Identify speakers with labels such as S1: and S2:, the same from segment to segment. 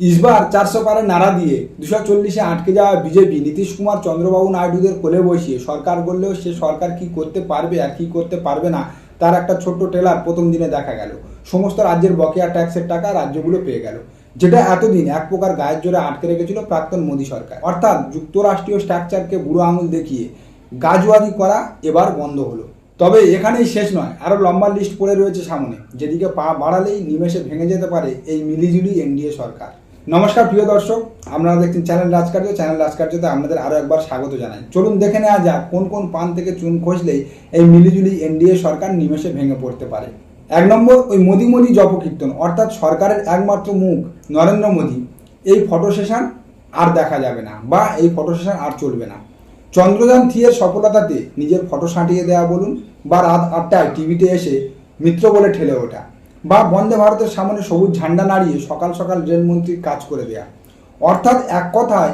S1: ইসবার চারশো পারে নাড়া দিয়ে দুশো চল্লিশে আটকে যাওয়া বিজেপি, নীতিশ কুমার, চন্দ্রবাবু নাইডুদের কোলে বসিয়ে সরকার বললেও সে সরকার কি করতে পারবে আর কি করতে পারবে না, তার একটা ছোট্ট ট্রেলার প্রথম দিনে দেখা গেল। সমস্ত রাজ্যের বকেয়া ট্যাক্সের টাকা রাজ্যগুলো পেয়ে গেল। যেটা এতদিন এক প্রকার গায়ের জোরে আটকে রেখেছিল প্রাক্তন মোদী সরকার। অর্থাৎ যুক্তরাষ্ট্রীয় স্ট্রাকচারকে বুড়ো আঙুল দেখিয়ে গাজওয়াদি করা এবার বন্ধ হলো। তবে এখানেই শেষ নয় আরও লম্বা লিস্ট পড়ে রয়েছে সামনে, যেদিকে পা বাড়ালেই নিমেষে ভেঙে যেতে পারে এই মিলিজুলি এনডিএ সরকার। নমস্কার, প্রিয় দর্শক, আপনারা দেখছেন চ্যানেল রাজকার্য। চ্যানেল রাজকার্যতে আপনাদের আরও একবার স্বাগত জানাই। চলুন দেখে নেওয়া যাক কোন কোন পান থেকে চুন খসলেই এই মিলিজুলি এনডিএ সরকার নিমেষে ভেঙে পড়তে পারে। এক নম্বর, ওই মোদি মোদি জপকীর্তন, অর্থাৎ সরকারের একমাত্র মুখ, নরেন্দ্র মোদী। এই ফটো সেশন আর দেখা যাবে না, বা এই ফটো সেশন আর চলবে না। চন্দ্রযান থ্রিয়ের সফলতাতে নিজের ফটো সাঁটিয়ে দেওয়া বলুন, বা রাত আটটায় টিভিতে এসে মিত্র বলে ঠেলে ওঠা। বা বন্দে ভারতের সামনে সবুজ ঝান্ডা নাড়িয়ে সকাল সকাল রেলমন্ত্রীর কাজ করে দেয়া। অর্থাৎ এক কথায়,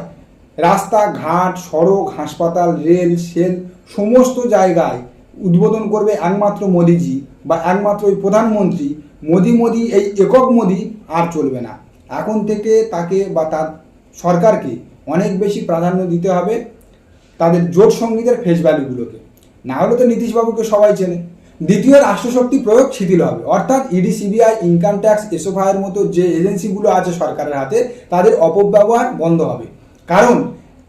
S1: রাস্তা, ঘাট, সড়ক, হাসপাতাল, রেল, সেল সমস্ত জায়গায় উদ্বোধন করবে একমাত্র মোদিজি বা একমাত্র ওই প্রধানমন্ত্রী। মোদি মোদি, এই একক মোদি আর চলবে না। এখন থেকে তাকে বা তার সরকারকে অনেক বেশি প্রাধান্য দিতে হবে তাদের জোট সঙ্গীদের ফেস ভ্যালুগুলোকে না হলে তো নীতিশবাবুকে সবাই চেনে। দ্বিতীয় রাষ্ট্রশক্তি প্রয়োগ শিথিল হবে। অর্থাৎ ইডি সিবিআই ইনকাম ট্যাক্স এসোফাইয়ের মতো যে এজেন্সিগুলো আছে সরকারের হাতে, তাদের অপব্যবহার বন্ধ হবে। কারণ,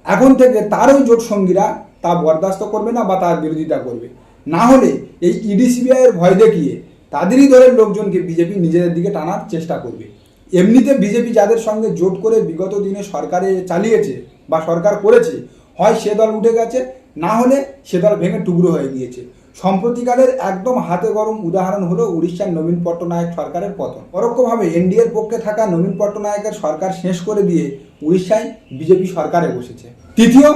S1: এখন থেকে তারই জোট সঙ্গীরা তা বরদাস্ত করবে না বা তার বিরোধিতা করবে। না হলে এই ইডি সিবিআই এর ভয় দেখিয়ে তাদেরই দলের লোকজনকে বিজেপি নিজেদের দিকে টানার চেষ্টা করবে। এমনিতে বিজেপি যাদের সঙ্গে জোট করে বিগত দিনে সরকারে চালিয়েছে বা সরকার করেছে, হয় সে দল উঠে গেছে না হলে সে দল ভেঙে টুকরো হয়ে গিয়েছে। সম্প্রতিকালের একদম হাতে গরম উদাহরণ হলো উড়িষ্যার নবীন পট্টনায়ক সরকারের পতন। পরোক্ষভাবে এনডিএর পক্ষে থাকা নবীন পট্টনায়কের সরকার শেষ করে দিয়ে উড়িষ্যায় বিজেপি সরকারে বসেছে। তৃতীয়,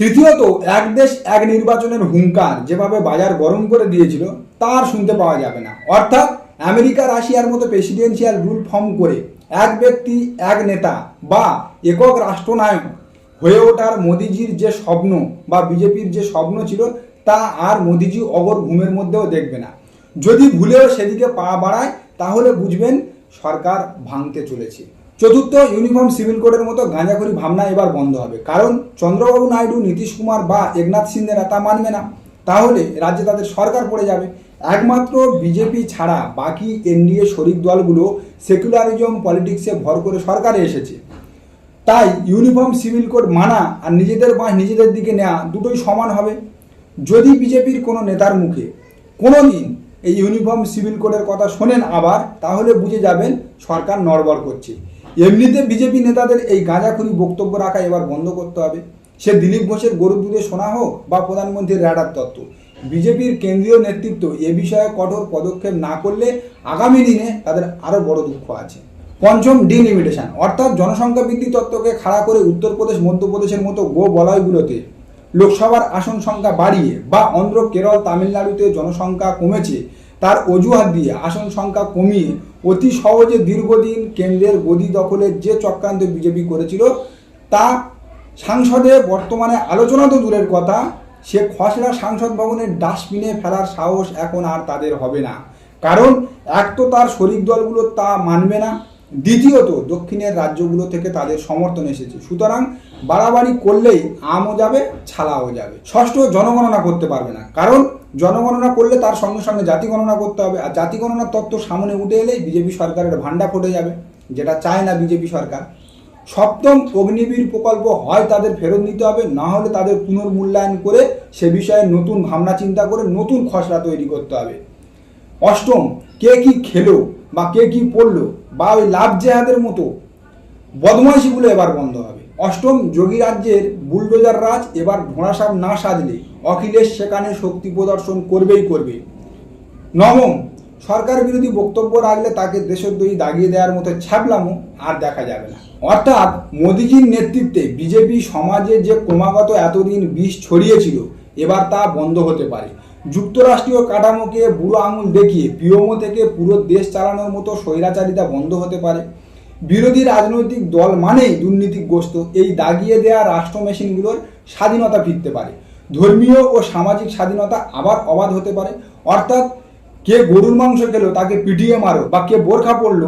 S1: তৃতীয়ত এক দেশ এক নির্বাচনের হুঙ্কার যেভাবে বাজার গরম করে দিয়েছিল, তার শুনতে পাওয়া যাবে না। অর্থাৎ আমেরিকা, রাশিয়ার মতো প্রেসিডেন্সিয়াল রুল ফর্ম করে এক ব্যক্তি, এক নেতা বা একক রাষ্ট্রনায়ক হয়ে ওঠার মোদিজির যে স্বপ্ন বা বিজেপির যে স্বপ্ন ছিল, তা আর মোদিজি অগর ঘুমের মধ্যেও দেখবে না। যদি ভুলেও সেদিকে পা বাড়ায়, তাহলে বুঝবেন সরকার ভাঙতে চলেছে। চতুর্থ ইউনিফর্ম সিভিল কোডের মতো গাঁজাখড়ি ভাবনা এবার বন্ধ হবে। কারণ চন্দ্রবাবু নাইডু, নীতিশ কুমার বা একনাথ সিন্দেরা তা মানবে না। তাহলে রাজ্যে তাদের সরকার পড়ে যাবে। একমাত্র বিজেপি ছাড়া বাকি এনডিএ শরিক দলগুলো সেকুলারিজম পলিটিক্সে ভর করে সরকারে এসেছে। তাই ইউনিফর্ম সিভিল কোড মানা আর নিজেদের বাঁশ নিজেদের দিকে নেওয়া দুটোই সমান হবে। যদি বিজেপির কোনো নেতার মুখে কোনো দিন এই ইউনিফর্ম সিভিল কোডের কথা শোনেন আবার, তাহলে বুঝে যাবেন সরকার নড়বড় করছে। এমনিতে বিজেপি নেতাদের এই গাঁজাখুরি বক্তব্য রাখা এবার বন্ধ করতে হবে। সে দিলীপ ঘোষের গরুর দুধে শোনা হোক বা প্রধানমন্ত্রীর র্যাডার তত্ত্ব। বিজেপির কেন্দ্রীয় নেতৃত্ব এ বিষয়ে কঠোর পদক্ষেপ না করলে আগামী দিনে তাদের আরও বড় দুঃখ আছে। পঞ্চম ডিলিমিটেশন, অর্থাৎ জনসংখ্যা বৃদ্ধি তত্ত্বকে খাড়া করে উত্তরপ্রদেশ, মধ্যপ্রদেশের মতো গো বলয়গুলোতে লোকসভার আসন সংখ্যা বাড়িয়ে বা অন্ধ্র কেরল, তামিলনাড়ুতে জনসংখ্যা কমেছে, তার অজুহাত দিয়ে আসন সংখ্যা কমিয়ে অতি সহজে দীর্ঘদিন কেন্দ্রের গদি দখলের যে চক্রান্ত বিজেপি করেছিল, তা সাংসদে বর্তমানে আলোচনা তো দূরের কথা, সে খসড়া সাংসদ ভবনের ডাস্টবিনে ফেলার সাহস এখন আর তাদের হবে না। কারণ, এক তো তার শরিক দলগুলো তা মানবে না দ্বিতীয়ত দক্ষিণের রাজ্যগুলো থেকে তাদের সমর্থন এসেছে। সুতরাং বাড়াবাড়ি করলেই আমও যাবে, ছালাও যাবে। ষষ্ঠ, জনগণনা করতে পারবে না। কারণ জনগণনা করলে তার সঙ্গে সঙ্গে জাতি গণনা করতে হবে। আর জাতি গণনার তত্ত্ব সামনে উঠে এলেই বিজেপি সরকারের ভান্ডা ফুটে যাবে, যেটা চায় না বিজেপি সরকার। সপ্তম, অগ্নিবীর প্রকল্প হয় তাদের ফেরত নিতে হবে, না হলে তাদের পুনর্মূল্যায়ন করে সে বিষয়ে নতুন ভাবনা চিন্তা করে নতুন খসড়া তৈরি করতে হবে। অষ্টম, কে কি খেলো? বা কে কি পড়ল বা ওই লাভ জেহাদের মতো বদমাইশিগুলো এবার বন্ধ হবে। অষ্টম যোগী রাজ্যের বুলডোজার রাজ এবার ঘোড়াসাপ না সাজলে অখিলেশ সেখানে শক্তি প্রদর্শন করবেই করবে। নবম, সরকার বিরোধী বক্তব্য রাখলে তাকে দেশদ্রোহী দাগিয়ে দেওয়ার মতো ছ্যাবলামো আর দেখা যাবে না। অর্থাৎ মোদিজির নেতৃত্বে বিজেপি সমাজে যে ক্রমাগত এতদিন বিষ ছড়িয়েছিল, এবার তা বন্ধ হতে পারে। যুক্তরাষ্ট্রীয় কাঠামোকে বুড়ো আঙুল দেখিয়ে পিওমো থেকে পুরো দেশ চালানোর মতো স্বৈরাচারিতা বন্ধ হতে পারে। বিরোধী রাজনৈতিক দল মানেই দুর্নীতিগ্রস্ত। এই দাগিয়ে দেয়া রাষ্ট্র মেশিনগুলোর স্বাধীনতা ফিরতে পারে। ধর্মীয় ও সামাজিক স্বাধীনতা আবার অবাধ হতে পারে। অর্থাৎ কে গরুর মাংস খেলো, তাকে পিটিয়ে মারো বা কে বোরখা পড়ল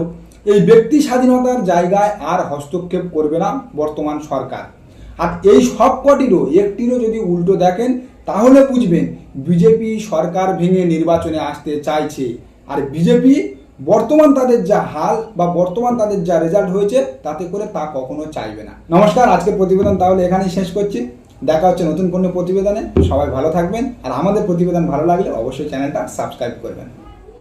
S1: এই ব্যক্তি স্বাধীনতার জায়গায় আর হস্তক্ষেপ করবে না বর্তমান সরকার। আর এই সব কটিরও একটিরও যদি উল্টো দেখেন, তাহলে বুঝবেন বিজেপি সরকার ভেঙে নির্বাচনে আসতে চাইছে। আর বিজেপি বর্তমান তাদের যা হাল বা বর্তমান তাদের যা রেজাল্ট হয়েছে, তাতে করে তা কখনো চাইবে না। নমস্কার আজকে প্রতিবেদন তাহলে এখানেই শেষ করছি। দেখা হচ্ছে নতুন কোনো প্রতিবেদনে। সবাই ভালো থাকবেন। আর আমাদের প্রতিবেদন ভালো লাগলে অবশ্যই চ্যানেলটা সাবস্ক্রাইব করবেন।